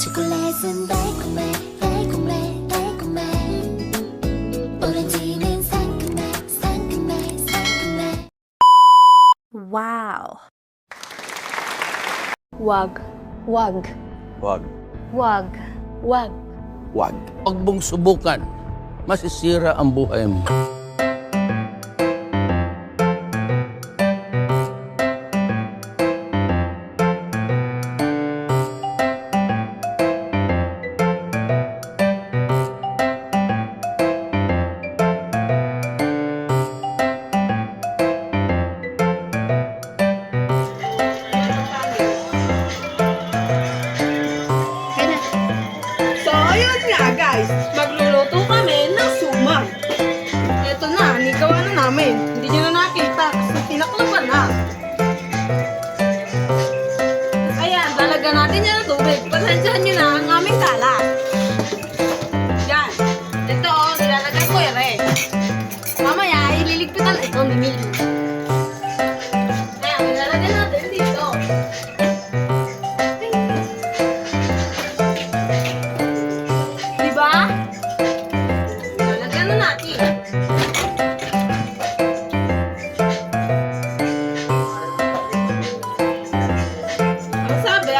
초콜릿은 달콤해 달콤해 달콤해 오렌지는 상큼해 상큼해 상큼해 Wow. Wag. Wag. Wag. Wag. Wag. Wag. Huwag mong subukan. Masisira ang buhay mo. Ayun nga guys, magluluto kami ng suman. Ito na, nigawa na namin. Hindi nyo na nakita kasi tinaklapan na. Ayan, lalagyan natin yan ng tubig. Pasensyahan nyo na ang